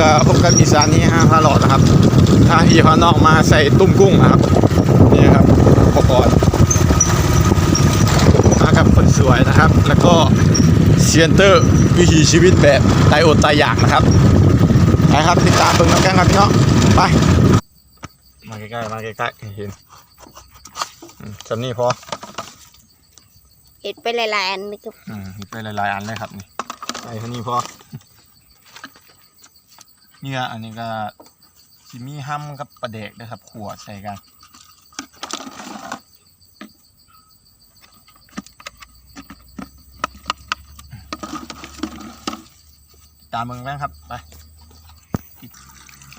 ก็พบกับอีสานที่ห้าพาหลอดนะครับถ้าพี่พานอกมาใส่ตุ้มกุ้งนะครับนี่ครับอุปกรณ์มากับคนสวยนะครับ แล้วก็เซียนเตอร์วิถีชีวิตแบบตายอดตายอยากนะครับไปครับติดตามเบิ่งแล้วกันครับพี่น้องไปมาใกล้ๆมาใกล้ๆเห็นอืมสำนี่พอเห็ดไปหลายๆอันนะครับอืมมีไปหลายๆอันเลยครับนี่ไปเท่านี้พอเนี่ยอันนี้ก็ซิมีห้ำกับปลาเด็กนะครับขวดใส่กันตามมึงแม่ครับไป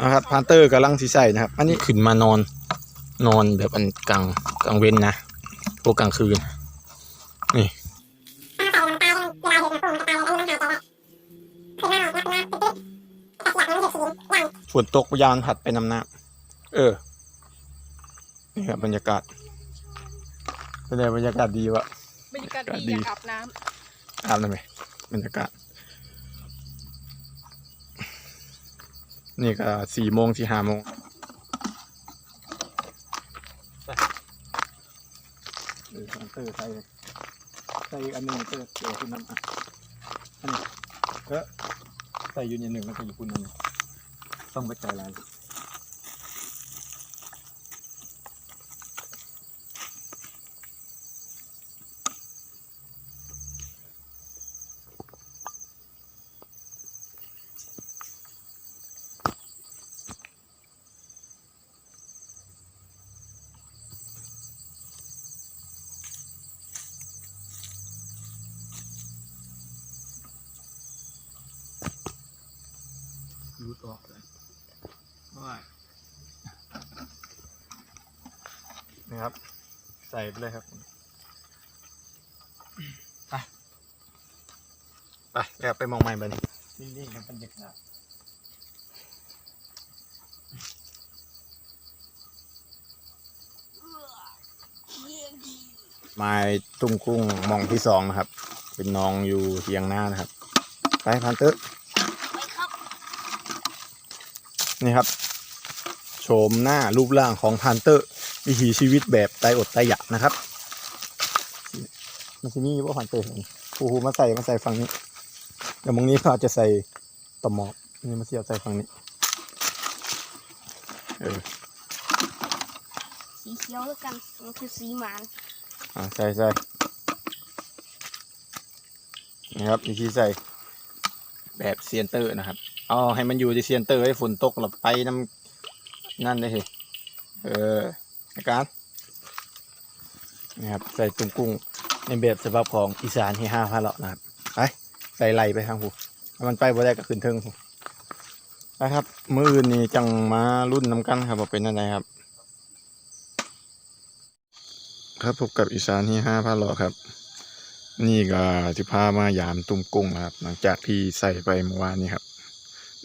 นะครับพานเตอร์กำลังสีใส่นะครับ อันนี้ขึ้นมานอนนอนแบบอันกลางกลางเว้นนะพวกกลางคืนนี่ ฝนตกยานผัดไปนำหน้าเออนี่ครับบรรยากาศเป็นไงบรรยากาศดีวะบรรยากาศดีดีอยากอาบน้อาบได้ไหมบรรยากาศ นี่ก็สี่โมงสี่ห้าโมงไปเออคอมเตอร์ใส่เลยใส่อีกอันหนึ่งเตอร์เดี๋ยวคุณนำอะอันนี้เออใส่อยูนิตหนึ่งแล้วก็อยู่คุณนั่นง ต้องกระจายลายรูดออกเลยว่านะ ครับ ใส่ไปเลยครับไปไปแล้วไปมองใหม่ไปนี่นิ่งๆกับบรรยากาศไม้ตุ้มกุ้งมองที่สองนะครับ เป็นน้องอยู่เทียงหน้านะครับ ไปพันเตอร์ำไปครับนี่ครับโฉมหน้ารูปร่างของพันเตอร์ วิถีชีวิตแบบตายอดตายอยากนะครับมันจะมีว่าพันเตอร์นี่ผู้หูมาใส่มาใส่ฝั่งนี้เดี๋ยวมงนี้เขาอาจจะใส่ตะหมอบนี่มาเสียบใส่ฝั่งนี้เออสีเขียวแล้วกันมันคือสีหมานอ่าใส่ใส่นี่ครับวิธีใส่แบบเซียนเตอร์นะครับเอาให้มันอยู่ที่เซียนเตอร์ให้ฝนตกหลับไปน้ำนั่นเลยสิเออในการนะครับ ใส่ตุ้งกุ้งในแบบฉบับของอีสานที่ห้าพาเลาะนะครับไปใส่ไหลไปทางหูถ้มันไปบ่ได้ก็ขึ้นเทิงหูนะครับมืออื่นนี่จังมารุ่นน้ำกันครับว่าเป็นอะไรครับครับพบกับอีสานที่ห้าพาเลาะครับ นี่ก็จะพามายามตุ้มกุ้งนะครับ หลังจากที่ใส่ไปเมื่อวานนี้ครับ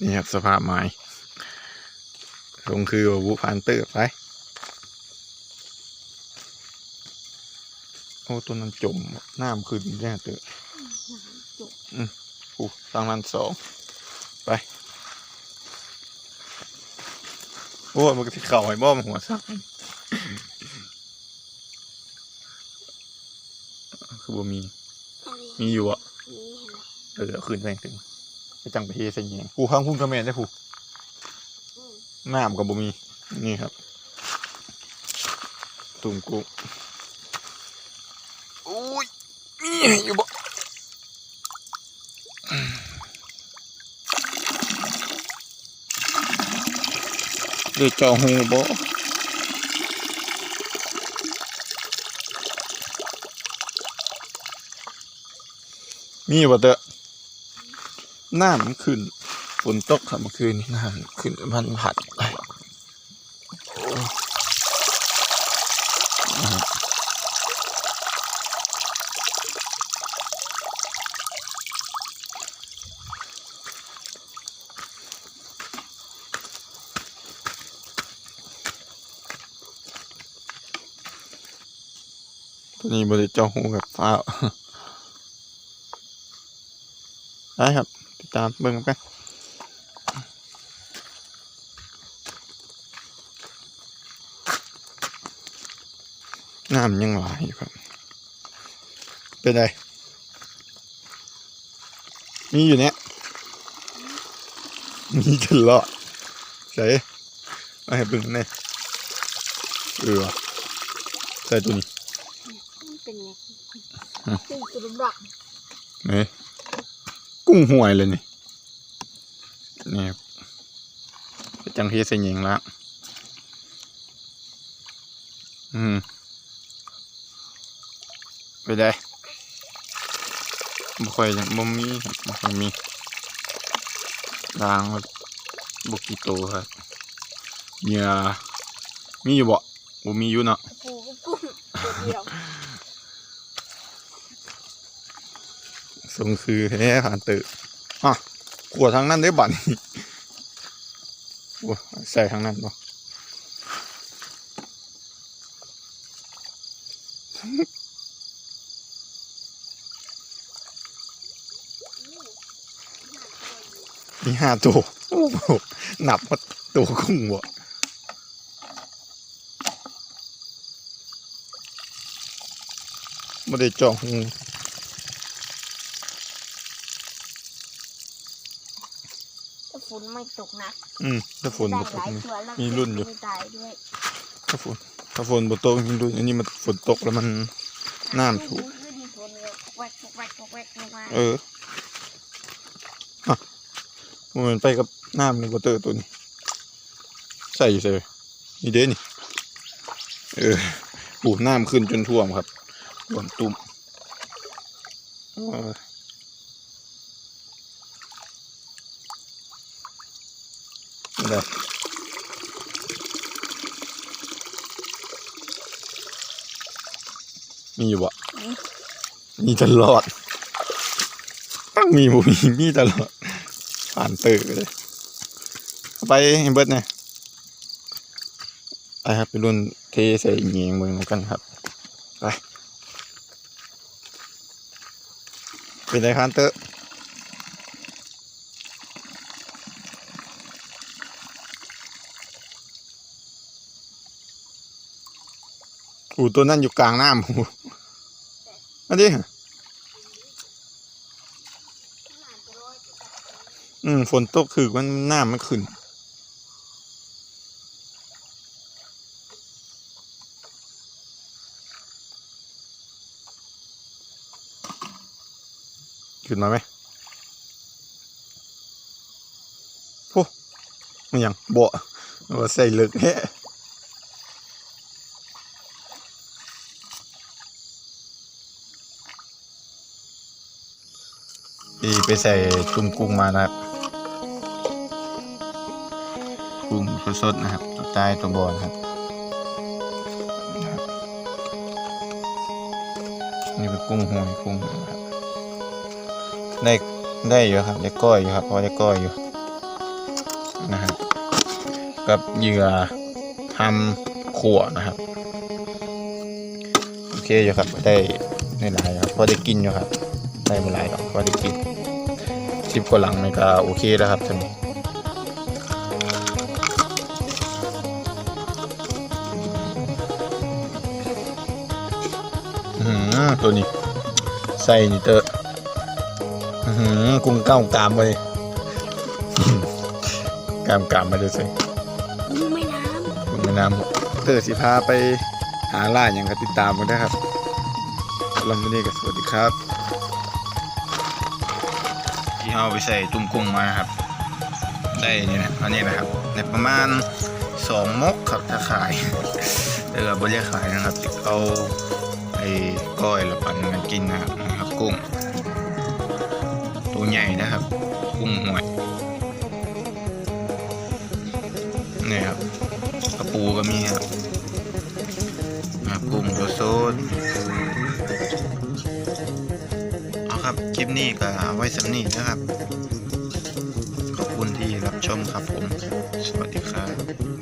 นี่ครับสภาพไม้ลงคือวูพานเตอร์ไป โอ้ตัวนั้นจมน้ำขึ้นแย่เตอร์อืมอู้ตั้งนั้นสองไป โอ้มันก็ที่เข่าไอ้บ้อมหัวซักคือบ่มี มีอยู่อะเออเอาขึ้นไปถึงไปจังไปเฮใส่เงี้ยผู้ข้างพุ่งกระแมนได้ผู้น้ำกับบ่มี นี่ครับ ตุ่มกุ้งอุ้ยมี อยู่บ่ดือดจอหูบ่มีบ่เตอะน้ำขึ้นฝนตกครับเมื่อคืนนี้น้ำขึ้นมันผัด นี่บริจาหูกับฟ้าได้ครับ ติดตามเบิ่งไปน้ำยังไหลอยู่ครับ เป็นไรมีอยู่เนี้ยมีตลอดใส่มาให้บึงเนี่ยเออใส่ตัวนี้ เป็นไงฮะตึงตุ่มดักนี่กุ้งห่วยเลยนี่นี่ครับจังเฮใส่หญิงละอืมไปได้บ่ค่อยจะบ่มีครับบ่ค่อยมีล้างครับบ่กี่โตครับเหยื่อมีอยู่บ่บ่มีอยู่เนาะปูก็กุ้งตัวเดียว สงคือแท้ผ่านตื่อะขวดทางนั้นได้บัตรโอ้ใส่ทางนั้นบ่มีห้าตัวโอ้โหนับว่าตัวกุ้งบ่ไม่ได้จอง ถ้าฝนไม่ตกหนักอืมถ้าฝนได้บ่ตหกลายนี่ ตัวแล้วมีรุ่นอยู่ ไม่ตายด้วยถ้าฝนถ้าฝนบ่ตกมีรุ่นอันนี้มันฝนตกแล้วมัน น้ำท่วม ขึ้นฝนเลยแวกแวกแวกลงมาเออฮะมันไปกับน้ำในวอเตอร์ตัวนี้ใส่อยู่ใส่นี่เด้นี่เออปูน้ำขึ้นจนท่วมครับบนตุ่มเออ นี่แหละมีอยู่บ่มีตลอดตั้งมีบุมีมีตลอดผ่านตื่นเลยไปให้เบิดเนี่ยไปครับไปรุ่นเทใส่เงียงเมืองกันครับไปเป็นไรครับเตอร์ อูตัวนั่นอยู่กลางน้ำหูอันนี้อืมฝนตกคือมันน้ำมันขึ้นขึ้นมาไหมโอ้มันยังบ่ว่าใส่เลึกแฮะ ไปใส่ตุ่มกุ้งมานะครับ กุ้งสดๆนะครับตัวใต้ตัวบอลครับนะครับนี่เป็นกุ้งหอยกุ้งนะครับได้ได้อยู่ครับได้ก้อยอยู่ครับพอได้ก้อยอยู่นะครับกับเหยื่อทำขั่วนะครับโอเคอยู่ครับได้ได้หลายครับพอได้กินอยู่ครับได้ม่หลายหรอกพอได้กิน สิบกว่าหลังนี่ก็โอเคแล้วครับท่านนี้อื้อหือตัวนี้ ใส่นี่เตอะอื้อหือกุ้งก้าวกามไปกามกามมาดูสิกุ้งไม่น้กุ้งแม่น้ำเตอร์สิพาไปหาล่าอย่างก็ติดตามกันนะครับลำนนี้ก็สวัสดีครับ ที่เราไปใส่ตุ่มกุ้งมานะครับ ได้นี่นะอันนี้นะครับในประมาณสองมกครับถ้าขายแต่ก็บริขายนะครับเอาไอ้ก้อยละปันมากินนะครับนะครับกุ้ง ตัวใหญ่นะครับ กุ้งหวยนี่ครับกระปูก็มีครับนะครับกุ้งตัวโซด ครับ คลิปนี้ก็ไว้สำนีนะครับ ขอบคุณที่รับชมครับผม สวัสดีครับ